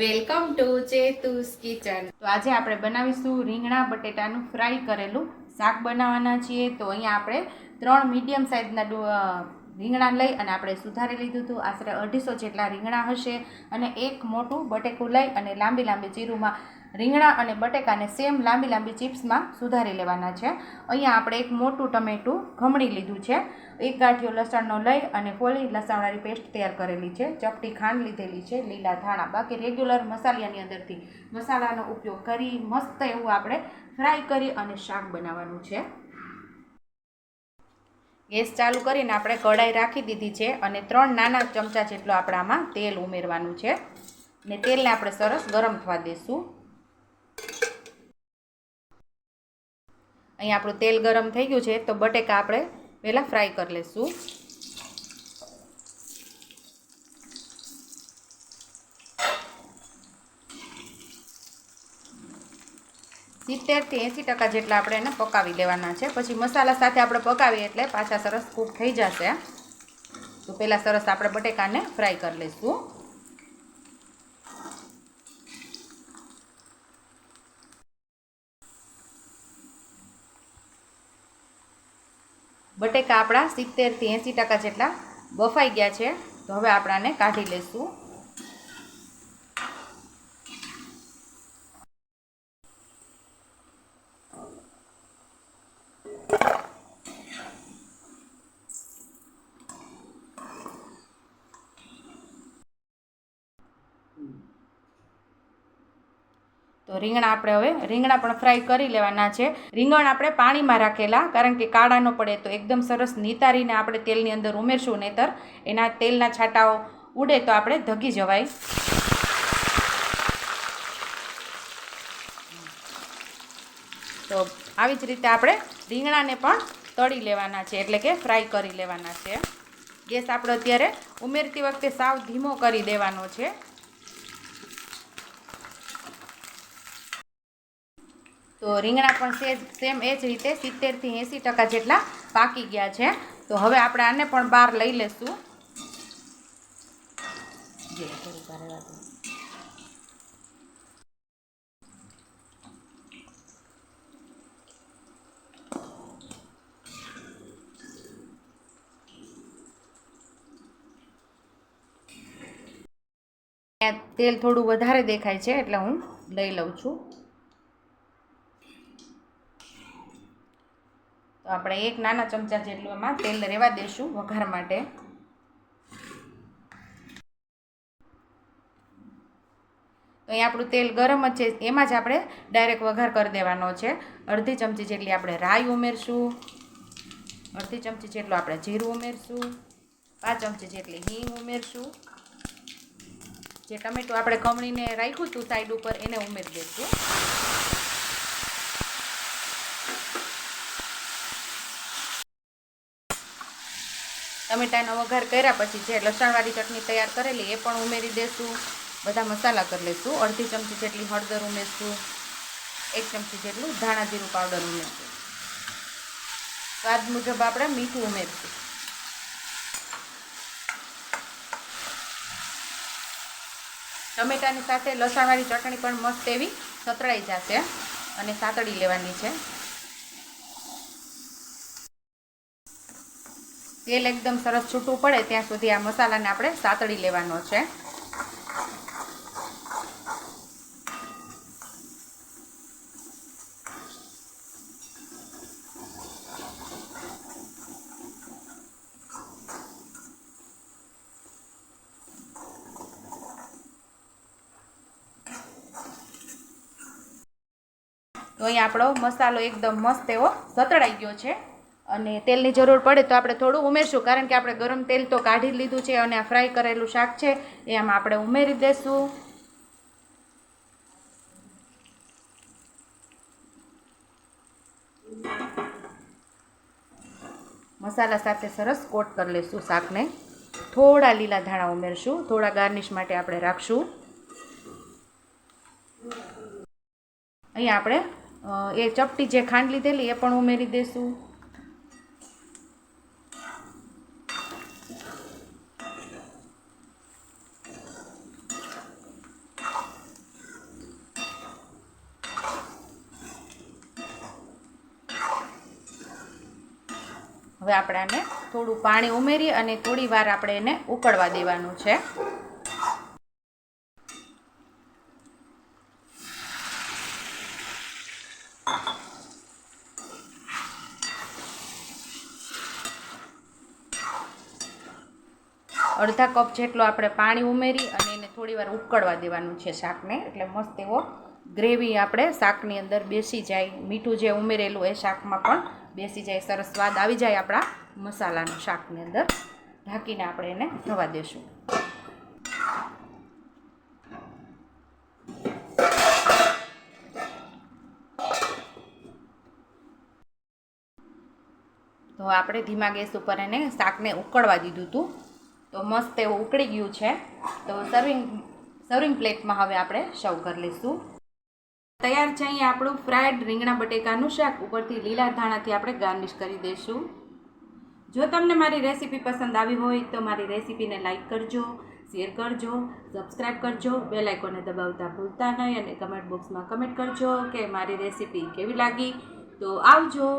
Welcome to ચેતુસ kitchen. તો આજે આપણે બનાવીશું રીંગણા બટેટાનું ફ્રાય કરેલું શાક બનાવવાના છીએ. તો અહીંયા આપણે ત્રણ મીડિયમ સાઇઝના રીંગણા લઈ અને આપણે સુધારી લીધું હતું. આશરે અઢીસો જેટલા રીંગણા હશે અને એક મોટું બટેકું લઈ અને લાંબી લાંબી ચીરુમાં રીંગણા અને બટેકાને સેમ લાંબી લાંબી ચિપ્સમાં સુધારી લેવાના છે. અહીંયા આપણે એક મોટું ટમેટું ઘમણી લીધું છે. એક ગાંઠિયો લસણનો લઈ અને ફોલી લસણવાળી પેસ્ટ તૈયાર કરેલી છે. ચપટી ખાંડ લીધેલી છે, લીલા ધાણા. બાકી રેગ્યુલર મસાલિયાની અંદરથી મસાલાનો ઉપયોગ કરી મસ્ત એવું આપણે ફ્રાય કરી અને શાક બનાવવાનું છે. ગેસ ચાલુ કરીને આપણે કઢાઈ રાખી દીધી છે અને ત્રણ નાના ચમચા જેટલું આપણે આમાં તેલ ઉમેરવાનું છે. ને તેલને આપણે સરસ ગરમ થવા દઈશું અહીં આપણું તેલ ગરમ થઈ ગયું છે, તો બટેકા આપણે પહેલાં ફ્રાય કરી લઈશું સિત્તેરથી એંસી ટકા જેટલા આપણે એને પકાવી લેવાના છે. પછી મસાલા સાથે આપણે પકાવીએ એટલે પાછા સરસ કૂક થઈ જશે. તો પહેલાં સરસ આપણે બટેકાને ફ્રાય કરી લઈશું. બટેકા આપણા સિત્તેરથી એંસી ટકા જેટલા બફાઈ ગયા છે. તો હવે આપણાને કાઢી લઈશું. તો રીંગણા આપણે હવે, રીંગણા પણ ફ્રાય કરી લેવાના છે. રીંગણ આપણે પાણીમાં રાખેલા, કારણ કે કાળા ન પડે તો એકદમ સરસ નિતારીને આપણે તેલની અંદર ઉમેરશું, નહીતર એના તેલના છાંટાઓ ઉડે તો આપણે ધગી જવાય. તો આવી જ રીતે આપણે રીંગણાને પણ તળી લેવાના છે, એટલે કે ફ્રાય કરી લેવાના છે. ગેસ આપણે અત્યારે ઉમેરતી વખતે સાવ ધીમો કરી દેવાનો છે. તો રીંગણા પણ સેમ એ જ રીતે સિત્તેરથી એંસી ટકા જેટલા પાકી ગયા છે. તો હવે આપણે આને પણ બહાર લઈ લેશું. તેલ થોડું વધારે દેખાય છે, એટલે હું લઈ લઉં છું. તો આપણે એક નાના ચમચા જેટલું એમાં તેલ રહેવા દઈશું વઘાર માટે. તો અહીં આપણું તેલ ગરમ જ છે. એમાં જ આપણે ડાયરેક્ટ વઘાર કરી દેવાનો છે. અડધી ચમચી જેટલી આપણે રાઈ ઉમેરશું. અડધી ચમચી જેટલું આપણે જીરું ઉમેરશું. પાંચ ચમચી જેટલી હિંગ ઉમેરશું. જે ટમેટું આપણે કમળીને રાખ્યું હતું સાઈડ ઉપર, એને ઉમેરી દઈશું ટમેટાનો વઘાર કર્યા પછી જે લસણવાળી ચટણી તૈયાર કરેલી એ પણ ઉમેરી દઈશું બધા મસાલા કરી લઈશું અડધી ચમચી જેટલી હળદર ઉમેરશું. એક ચમચી જેટલું ધાણા જીરું પાવડર ઉમેરશું. સ્વાદ મુજબ આપણે મીઠું ઉમેરશું. ટમેટાની સાથે લસણવાળી ચટણી પણ મસ્ત એવી સતળાઈ જશે અને સાતળી લેવાની છે. તેલ એકદમ સરસ છૂટું પડે ત્યાં સુધી આ મસાલાને આપણે સાતળી લેવાનો છે. તો અહીં આપણો મસાલો એકદમ મસ્ત એવો સતળાઈ ગયો છે. અને તેલની જરૂર પડે તો આપણે થોડું ઉમેરશું, કારણ કે આપણે ગરમ તેલ તો કાઢી લીધું છે અને આ ફ્રાય કરેલું શાક છે, એ આમાં આપણે ઉમેરી દઈશું મસાલા સાથે સરસ કોટ કરી લઈશું શાકને. થોડા લીલા ધાણા ઉમેરશું, થોડા ગાર્નિશ માટે આપણે રાખશું. અહીં આપણે એ ચપટી જે ખાંડ લીધેલી એ પણ ઉમેરી દઈશું હવે આપણે આને થોડું પાણી ઉમેરી અને થોડી વાર આપણે એને ઉકળવા દેવાનું છે. અડધા કપ જેટલું આપણે પાણી ઉમેરી અને એને થોડી વાર ઉકળવા દેવાનું છે શાકને. એટલે મસ્ત એવો ગ્રેવી આપણે શાકની અંદર બેસી જાય. મીઠું જે ઉમેરેલું એ શાકમાં પણ બેસી જાય, સરસ સ્વાદ આવી જાય આપણા મસાલાના શાકની અંદર. ઢાંકીને આપણે એને થવા દેશું. તો આપણે ધીમા ગેસ ઉપર એને શાકને ઉકળવા દીધું હતું. તો મસ્ત એવું ઉકળી ગયું છે. તો સર્વિંગ સર્વિંગ પ્લેટમાં હવે આપણે સર્વ કરી લઈશું. તૈયાર છે અહીંયા આપણું ફ્રાઈડ રીંગણા બટેકાનું શાક. ઉપરથી લીલા ધાણાથી આપણે ગાર્નિશ કરી દઈશું. જો તમને મારી રેસીપી પસંદ આવી હોય તો મારી રેસીપીને લાઈક કરજો, શેર કરજો સબસ્ક્રાઈબ કરજો બે લાઇકોને દબાવતા ભૂલતા નહીં અને કમેન્ટ બોક્સમાં કમેન્ટ કરજો કે મારી રેસીપી કેવી લાગી. તો આવજો.